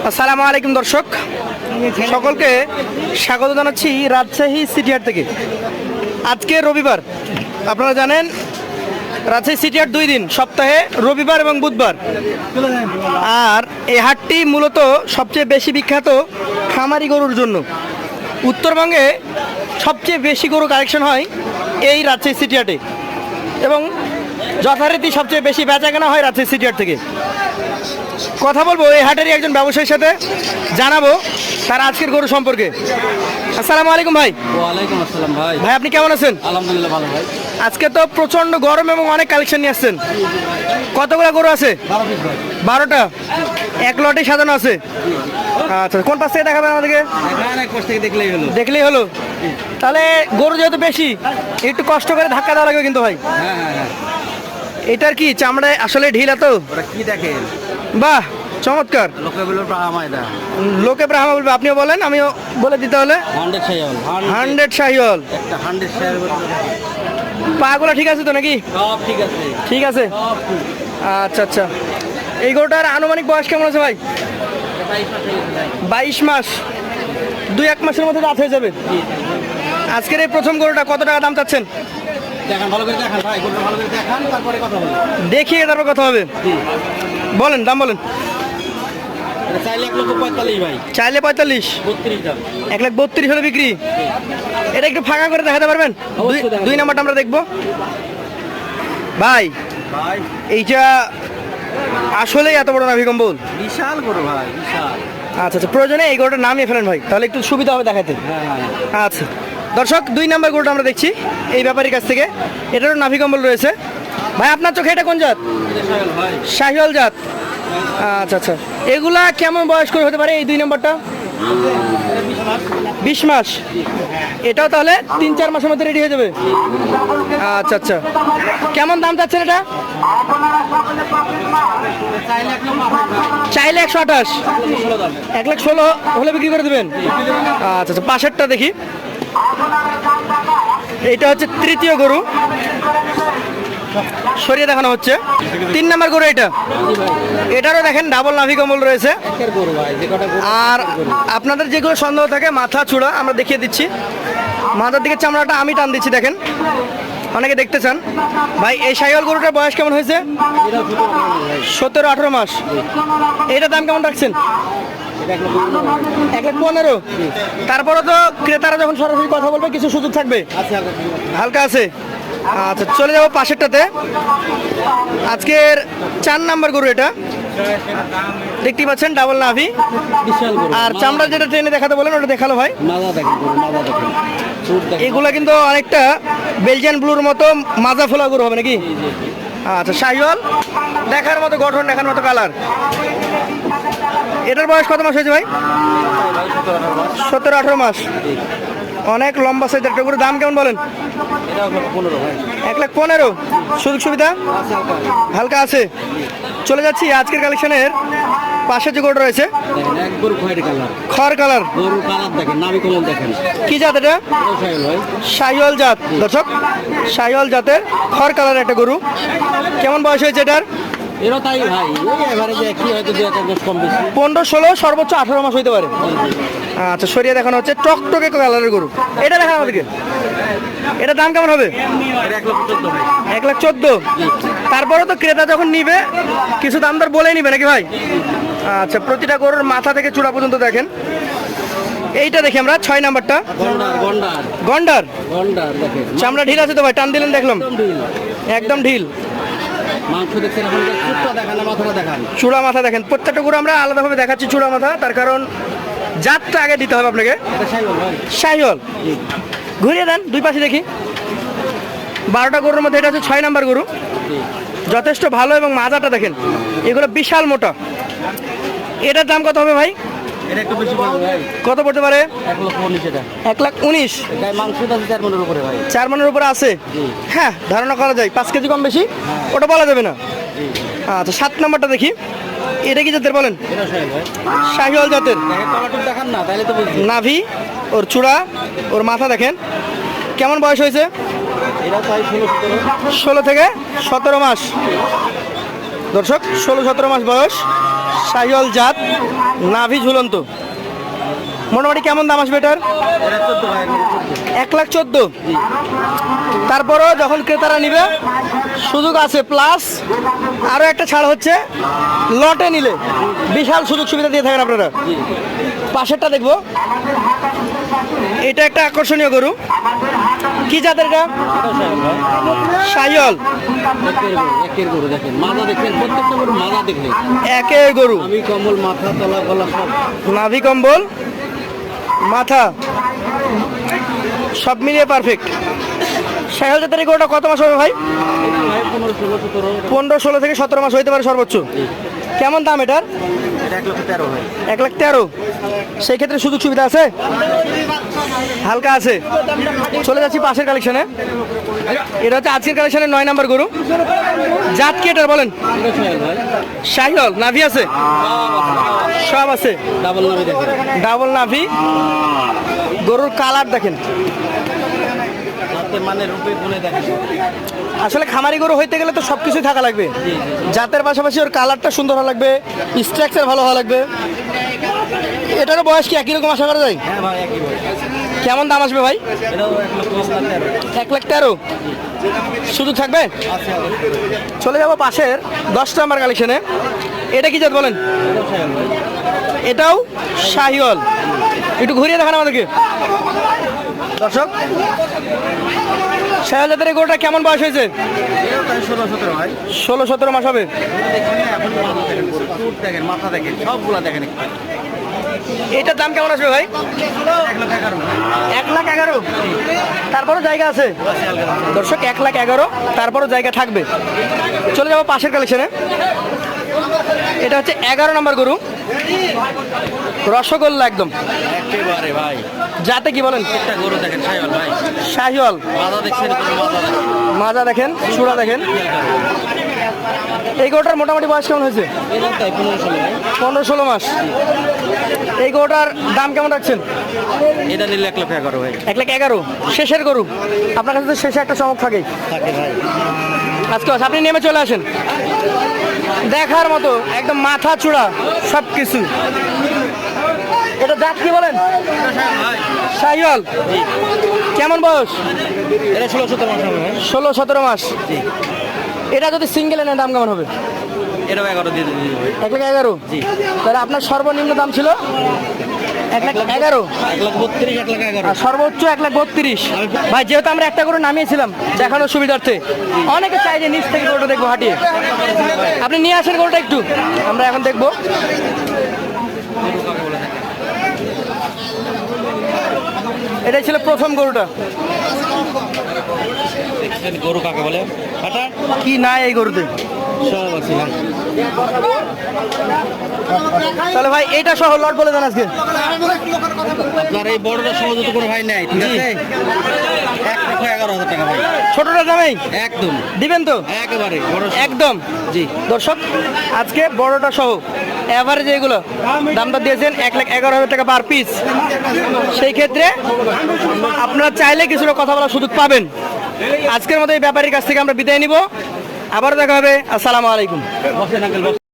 আসসালামু আলাইকুম দর্শক। সকলকে স্বাগত জানাচ্ছি রাজশাহী সিটিহাট থেকে। আজকে রবিবার, আপনারা জানেন, রাজশাহী সিটিহাট দুই দিন, সপ্তাহে রবিবার এবং বুধবার। আর এই হাটটি মূলত সবচেয়ে বেশি বিখ্যাত খামারি গরুর জন্য। উত্তরবঙ্গে সবচেয়ে বেশি গরু কালেকশন হয় এই রাজশাহী সিটিহাটে এবং যথারীতি সবচেয়ে বেশি বেচা কেনা হয় রাজশাহী সিটিহাট থেকে। কথা বলব এই হাটেরই একজন ব্যবসায়ীর সাথে জানাব তার আজকের গরু সম্পর্কে। আসসালামু আলাইকুম ভাই। ওয়ালাইকুম আসসালাম ভাই। ভাই আপনি কেমন আছেন? আলহামদুলিল্লাহ ভালো ভাই। আজকে তো প্রচণ্ড গরম এবং অনেক কালেকশন নিয়ে আসছেন। কতগুলো গরু আছে? বারোটা? এক লটে সাজানো আছে। আচ্ছা কোন পাশ থেকে দেখাবেন আমাদেরকে? দেখলেই হলো। দেখলেই হলো। তাহলে গরু যেহেতু বেশি একটু কষ্ট করে ধাক্কা দেওয়া লাগবে কিন্তু ভাই। হ্যাঁ হ্যাঁ হ্যাঁ। এটার কি চামড়ায় আসলে ঢিলা তো কি দেখে? বাহ চমৎকার। লোকে বলল প্রাহামা লোকে ব্রাহ্মা বলবে আপনিও বলেন আমিও বলে দিতে হলে হান্ড্রেড সাইল হান্ড্রেড। শাহিওল একটা হান্ড্রেড পাগুলো ঠিক আছে তো নাকি? সব ঠিক আছে। ঠিক আছে? আচ্ছা আচ্ছা। এই গরুটার আনুমানিক বয়স কেমন আছে ভাই? বাইশ মাস দুই এক মাসের মধ্যে দাঁত হয়ে যাবে। আজকের এই প্রথম গরুটা কত টাকা দাম চাচ্ছেন? দেখান ভালো করে দেখান ভাই গরুটা ভালো করে দেখান তারপরে কথা বলি দেখিয়ে তারপর কথা হবে। বলেন দাম বলেন। চাইলে এক লক্ষ পঁয়তাল্লিশ ভাই। চাইলে পঁয়তাল্লিশ। বত্রিশ দাম। এক লাখ বত্রিশ হলে বিক্রি। এটা একটু ফাঁকা করে দেখাতে পারবেন? দুই- নাম্বারটা আমরা দেখব। ভাই এইটা আসলেই এত বড় নাভি কম্বল। বিশাল গরু ভাই বিশাল। আচ্ছা আচ্ছা প্রয়োজনে এই গরুটা নামিয়ে ফেলেন ভাই তাহলে একটু সুবিধা হবে দেখাতে হ্যাঁ আচ্ছা। দর্শক, দুই নাম্বার গরুটা আমরা দেখছি এই ব্যাপারীর কাছ থেকে। এটারও নাভি কম্বল রয়েছে। ভাই, আপনার চোখে এটা কোন জাত? শাহিওয়াল জাত। আচ্ছা আচ্ছা। এগুলা কেমন বয়স করে হতে পারে এই দুই নম্বরটা? বিশ মাস। এটাও তাহলে তিন, চার মাসের মধ্যে রেডি হয়ে যাবে? আচ্ছা আচ্ছা। কেমন দাম চাচ্ছেন এটা? চাইলে একশো আঠাশ। এক লাখ ষোলো হলে বিক্রি করে দেবেন? আচ্ছা আচ্ছা। পাশেরটা দেখি। এইটা হচ্ছে তৃতীয় গরু। সরিয়ে দেখানো হচ্ছে। তিন নাম্বার গরু এটা এটারও দেখেন ডাবল নাভি কম্বল রয়েছে। আর আপনাদের যেগুলো সন্দেহ থাকে, মাথা, চূড়া, আমরা দেখিয়ে দিচ্ছি। মাথার দিকে চামড়াটা আমি টান দিচ্ছি, দেখেন। অনেকে দেখতে চান। ভাই, এই সাইকেল গরুটার বয়স কেমন হয়েছে? এটা সতেরো, আঠেরো মাস। এটার দাম কেমন রাখছেন? এটা এক লাখ পনেরো। তারপরে তো ক্রেতারা যখন সরাসরি কথা বলবে কিছু সুযোগ থাকবে? হালকা আছে? আচ্ছা চলে যাব পাশেরটাতে। আজকের চার নাম্বার গরু এটা। দেখতে পাচ্ছেন ডাবল নাভি। আর চামড়া যেটা ট্রেনে দেখাতে বলেন ওটা দেখাল ভাই। এগুলা কিন্তু অনেকটা বেলজিয়ান ব্লুর মতো মাজা ফোলা গরু হবে নাকি? আচ্ছা শাহিওয়াল দেখার মতো গঠন দেখার মতো কালার এটার বয়স কত মাস হয়েছে ভাই? সতেরো, আঠেরো মাস। অনেক লম্বা সাইজ একটা গরুর দাম কেমন বলেন? এক লাখ পনেরো। সুযোগ সুবিধা? হালকা আছে। চলে যাচ্ছি আজকের কালেকশনের পাশে যে রয়েছে। গরু কালার খড় কালার। কি জাত এটা? শাহিওয়াল জাত। দর্শক, শাহিওয়াল জাতের খড় কালার একটা গরু। কেমন বয়স হয়েছে এটার? এরও তাই ভাই। ওই এবারে হয়তো দু এক কম বেশি। পনেরো ষোলো সর্বোচ্চ আঠারো মাস হইতে পারে। আচ্ছা সরিয়ে দেখানো হচ্ছে টকটকে কালারের গরু। এটা দেখানো আমাদেরকে এটা দাম কেমন হবে? এক লাখ চোদ্দ তারপরে তো ক্রেতা যখন নিবে কিছু দাম দর বলেই নিবে নাকি ভাই? আচ্ছা প্রতিটা গরুর মাথা থেকে চূড়া পর্যন্ত দেখেন। এইটা দেখি আমরা ছয় নাম্বারটা। গন্ডার গন্ডার। চামড়া ঢিল আছে তো ভাই টান দিলেন দেখলাম। একদম ঢিল। মাংস দেখছেন এখন চুটটা দেখান না মাথাটা দেখান? চূড়া মাথা দেখেন প্রত্যেকটা গরু আমরা আলাদাভাবে দেখাচ্ছি চূড়া মাথা তার কারণ জাতটা আগে দিতে হবে আপনাকে। এটা ভাই। ঘুরিয়ে দেন দুই পাশে দেখি। বারোটা গরুর মধ্যে এটা হচ্ছে ছয় নাম্বার গরু। যথেষ্ট ভালো এবং মাজাটা দেখেন এগুলো বিশাল মোটা। এটার দাম কত হবে ভাই? কত পড়তে পারে? এক লাখ উনিশ? চার মনের উপরে আছে? হ্যাঁ ধারণা করা যায়। পাঁচ কেজি কম বেশি? ওটা বলা যাবে না? আচ্ছা সাত নাম্বারটা দেখি। এটা কি জাতের বলেন? শাহিওয়াল জাতের। দেখেন দেখান না তাহলে তো নাভি ওর চূড়া ওর মাথা দেখেন। কেমন বয়স হয়েছে? ষোলো থেকে সতেরো মাস। দর্শক ষোলো সতেরো মাস বয়স। শাহিওয়াল জাত, নাভি ঝুলন্ত। মোটামুটি কেমন দাম আসবে এটার? এক লাখ চোদ্দ। তারপরও যখন ক্রেতারা নিবে, সুযোগ আছে প্লাস আরও একটা ছাড় হচ্ছে, লটে নিলে বিশাল সুযোগ সুবিধা দিয়ে থাকেন আপনারা। পাশেরটা দেখব। এটা একটা আকর্ষণীয় গরু। কি জাতের এটা? সাইয়ল একের গরু দেখেন মাজা দেখেন প্রত্যেকটা গরু মাজা দেখলে। একের গরু। আমি কম্বল মাথা তলা গলা সব। নাভি কম্বল মাথা সব মিলিয়ে পারফেক্ট সাইহল জাতের গরুটা কত মাস হবে ভাই? পনেরো ষোলো থেকে সতেরো মাস হইতে পারে সর্বোচ্চ। কেমন দাম এটার? এটা এক লাখ তেরো। সেই ক্ষেত্রে সুযোগ সুবিধা আছে? হালকা আছে। চলে যাচ্ছি পাশের কালেকশনে এটা হচ্ছে আজকের কালেকশনের নয় নাম্বার গরু। জাত কি এটার বলেন? ভাই শাহিওল নাভি আছে? সব আছে। ডাবল দেখেন। ডাবল নাভি। গরুর কালার দেখেন। মানে রূপে আসলে খামারি গরু হইতে গেলে তো সব কিছুই থাকা লাগবে। জাতের পাশাপাশি ওর কালারটা সুন্দর হওয়া লাগবে স্ট্রাকচার ভালো হওয়া লাগবে। এটারও বয়স কি একই রকম আশা করা যায়? হ্যাঁ কেমন দাম আসবে ভাই? এক লাখ তেরো? শুধু থাকবে? চলে যাব পাশের দশ নাম্বার কালেকশনে এটা কি জাত বলেন? এটাও শাহিওয়াল একটু ঘুরিয়ে দেখান আমাদেরকে। দর্শক জাতের এই গরুটা কেমন বয়স হয়েছে? ষোলো সতেরো মাস হবে। একটু দাম কেমন আসবে ভাই? এক লাখ এগারো। তারপরও জায়গা আছে। দর্শক, এক লাখ এগারো, তারপরও জায়গা থাকবে। চলে যাব পাশের কালেকশনে এটা হচ্ছে এগারো নম্বর গরু। রসগোল্লা একদম। একেবারে ভাই। যাতে কি বলেন? একটা গরু দেখেন সাহেব ভাই। শাহিওয়াল। মাজা দেখছেন মাজা দেখেন? চূড়া দেখেন এই গোটার মোটামুটি বয়স কেমন হয়েছে? পনেরো ষোলো মাস। এই গোটার দাম কেমন রাখছেন? এটা নিলে এক লক্ষ এগারো ভাই। এক লাখ এগারো। শেষের গরু। আপনার কাছে তো শেষে একটা চমক থাকে আজকে আপনি নেমে চলে আসেন। দেখার মতো একদম মাথা চূড়া সব কিছু এটা দাঁত কি বলেন? ভাই কেমন বয়স? এটা ষোলো সতেরো মাস ষোলো সতেরো মাস। জি। এটা যদি সিঙ্গেল এনে দাম কেমন হবে? এটাও এগারো দিয়ে এক লাখ এগারো। তাহলে আপনার সর্বনিম্ন দাম ছিল? এক লাখ এগারো। আর সর্বোচ্চ এক লাখ বত্রিশ। ভাই যেহেতু আমরা একটা করে নামিয়েছিলাম দেখানোর সুবিধার্থে অনেকে চাই যে নিচ থেকে গরুটা দেখব হাঁটিয়ে। আপনি নিয়ে আসেন গরুটা একটু। আমরা এখন দেখব। এটাই ছিল প্রথম গরুটা গরু কাকে বলে? হাটা কি নাই এই গরুতে? সব আছে তাহলে ভাই এটা সহ লট বলে দেন আজকে। আপনার এই বড়টা সহজত কোনো ভাই নাই ঠিক আছে? এক লক্ষ এগারো হাজার টাকা ভাই। ছোটটা দামেই একদম। দিবেন তো? একেবারে বড় একদম। জি। দর্শক আজকে বড়টা সহ। এভারেজ এগুলো দামটা দিয়েছেন এক লাখ এগারো হাজার টাকা পার পিস সেই ক্ষেত্রে আপনারা চাইলে কিছুটা কথা বলার সুযোগ পাবেন। আজকের মতো এই ব্যাপারীর কাছ থেকে আমরা বিদায় নিব। আবার দেখা হবে। আসসালামু আলাইকুম।